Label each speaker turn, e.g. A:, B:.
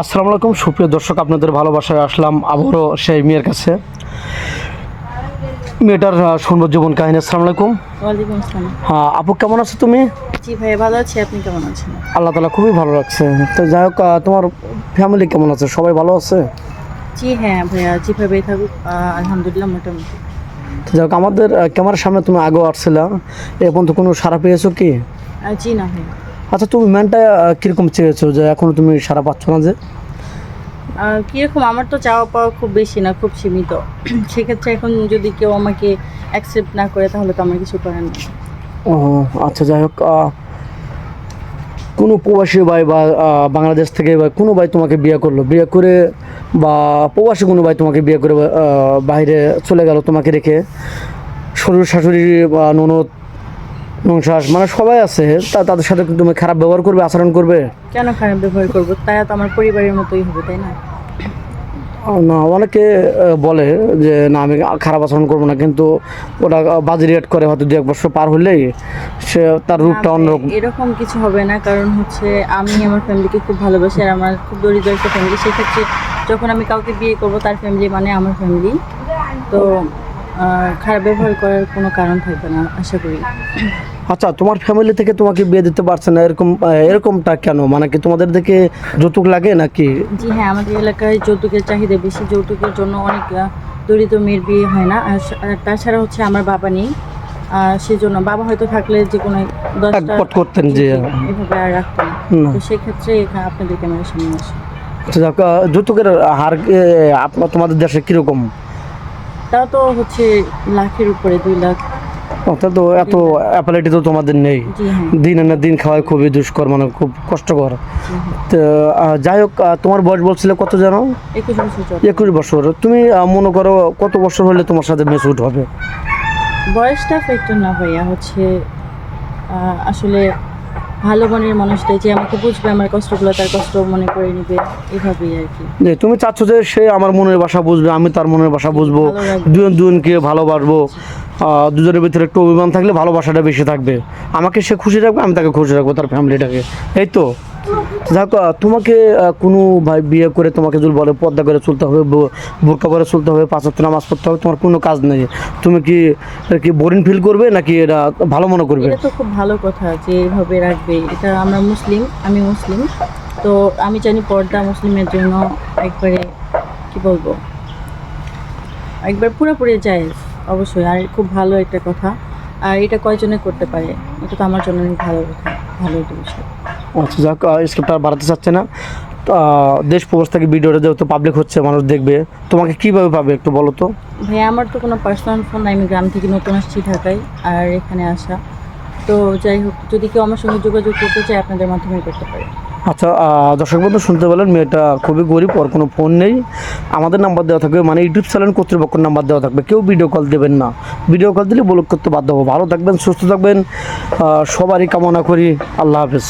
A: আসসালামু আলাইকুম। সুপ্রিয় দর্শক আপনাদের ভালোবাসায় আসলাম আবারও সেই মেয়ের কাছে। মেয়েটার সুন্দর জীবন কাহিনী। আসসালামু আলাইকুম। হ্যাঁ আপু কেমন আছো তুমি?
B: জি ভাই ভালো আছি। আপনি কেমন আছেন?
A: আল্লাহ তালা খুবই ভালো লাগছে তো যাই হোক তোমার ফ্যামিলি কেমন আছে? সবাই ভালো আছে?
B: জি হ্যাঁ ভাইয়া যেভাবে থাকুক। আলহামদুলিল্লাহ মোটামুটি।
A: যাই হোক আমাদের ক্যামেরার সামনে তুমি আগেও আসছিলা। এ পর্যন্ত কোনো সারা পেয়েছ কি?
B: জি না ভাইয়া।
A: আচ্ছা তুমি ম্যানটা কীরকম চেয়েছো যে এখনও তুমি সারা পাচ্ছ না যে?
B: কীরকম? আমার তো চাওয়া পাওয়া খুব বেশি না খুব সীমিত। সেক্ষেত্রে এখন যদি কেউ আমাকে অ্যাকসেপ্ট না করে তাহলে তো আমার কিছু করার নেই।
A: ও আচ্ছা যাই হোক কোনো প্রবাসী ভাই বা বাংলাদেশ থেকে বা কোনো ভাই তোমাকে বিয়ে করল? বিয়ে করে বা প্রবাসী কোনো ভাই তোমাকে বিয়ে করে বাইরে চলে গেল তোমাকে রেখে? শ্বশুর শাশুড়ি বা ননদ নংশাস মানে সবাই আছে তা তাদের সাথে তুমি খারাপ ব্যবহার করবে আচরণ করবে?
B: কেন খারাপ ব্যবহার করব? তারা তো আমার পরিবারের মতোই হবে তাই না?
A: না অনেকে বলে যে না আমি খারাপ আচরণ করব না। কিন্তু ওটা বাজি রেট করে হয়তো দু এক বছর পার হলেই সে তার রূপটা অন্যরকম।
B: এরকম কিছু হবে না কারণ হচ্ছে আমি আমার ফ্যামিলিকে খুব ভালোবাসি আর আমার খুব দরিদ্র একটা ফ্যামিলি সেক্ষেত্রে যখন আমি কাউকে বিয়ে করব তার ফ্যামিলি মানে আমার ফ্যামিলি তো খারাপ ব্যবহার করার কোনো কারণ থাকবে না আশা করি।
A: আচ্ছা তোমার ফ্যামিলি থেকে তোমাকে বিয়ে দিতে পারছে না এরকম এরকমটা কেন? মানে কি তোমাদের দেখে যৌতুক লাগে নাকি?
B: জি হ্যাঁ আমাদের এলাকায় যৌতুকের চাহিদা বেশি যৌতুকের জন্য অনেক দরিদ্র মেয়ের বিয়ে হয় না। আর তাছাড়া হচ্ছে আমার বাবা নেই আর সেজন্য বাবা হয়তো থাকলে যে কোনো দশটা
A: করতেন যে
B: এভাবে আর রাখতো না।
A: না।
B: তো সেক্ষেত্রে আপনাদের ক্যামেরার সামনে আসে।
A: আচ্ছা, যৌতুকের হার আপনার তোমাদের দেশে কীরকম?
B: তাও তো হচ্ছে লাখের উপরে দুই লাখ।
A: অর্থাৎ তো এত অ্যাপালিটি তো তোমাদের নেই।
B: হ্যাঁ।
A: দিন এনে দিন খাওয়াই খুবই দুষ্কর মানে খুব কষ্টকর।
B: হ্যাঁ।
A: তো যাই হোক তোমার বয়স বলছিলে কত জানো
B: একুশ বছর
A: একুশ বছর। তুমি মনে করো কত বছর হলে তোমার সাথে মেসুট হবে?
B: বয়সটা ফ্যাক্টর না ভাইয়া হচ্ছে আসলে ভালো মনের মানুষটাই যে আমাকে বুঝবে আমার কষ্টগুলো তার কষ্ট মনে করে নিবে এভাবেই আর কি।
A: যে তুমি চাচ্ছ যে সে আমার মনের ভাষা বুঝবে আমি তার মনের ভাষা বুঝব দুজন দুজনকে ভালোবাসবো দুজনের ভিতরে একটু অভিমান থাকলে ভালোবাসাটা বেশি থাকবে। আমাকে সে খুশি রাখবে আমি তাকে খুশি রাখব তার ফ্যামিলিটাকে এই তো? যাক তোমাকে কোনো ভাই বিয়ে করে তোমাকে যদি বলে পর্দা করে চলতে হবে বোরকা করে চলতে হবে, পাঁচ ওয়াক্ত নামাজ পড়তে হবে, তোমার কোনো কাজ নেই। তুমি কি কি বোরিং ফিল করবে নাকি এটা ভালো মনে করবে?
B: এটা তো খুব ভালো কথা যে এভাবে রাখবে। এটা আমরা মুসলিম, আমি মুসলিম। তো আমি জানি পর্দা মুসলিমের জন্য একবারে, কি বলব? একবার পুরোপুরি যায়, অবশ্যই। আর খুব ভালো একটা কথা। আর এটা কয়জনে করতে পারে? এটা তো আমার জন্য ভালো কথা, ভালো একটা বিষয়।
A: আচ্ছা যাক স্ক্রিপ্টটা বাড়াতে চাচ্ছে না। দেশ প্রবাস থেকে ভিডিওটা যেহেতু পাবলিক হচ্ছে, মানুষ দেখবে, তোমাকে কীভাবে পাবে একটু বলো তো?
B: ভাই আমার তো কোনো পার্সোনাল ফোন নাই, আমি গ্রাম থেকে নতুন আসছি ঢাকায়, আর এখানে আসা। তো যাই হোক, যদি কেউ আমার সঙ্গে যোগাযোগ করতে চায়, আপনাদের মাধ্যমে করতে পারে।
A: আচ্ছা দর্শক বন্ধু, শুনতে পেলেন, মেয়েটা খুবই গরিব, ওর কোনো ফোন নেই। আমাদের নাম্বার দেওয়া থাকবে মানে ইউটিউব চ্যানেল কর্তৃপক্ষের নাম্বার দেওয়া থাকবে। কেউ ভিডিও কল দেবেন না। ভিডিও কল দিলে ব্লক করতে বাধ্য হব। ভালো থাকবেন, সুস্থ থাকবেন। সবারই কামনা করি। আল্লাহ হাফেজ।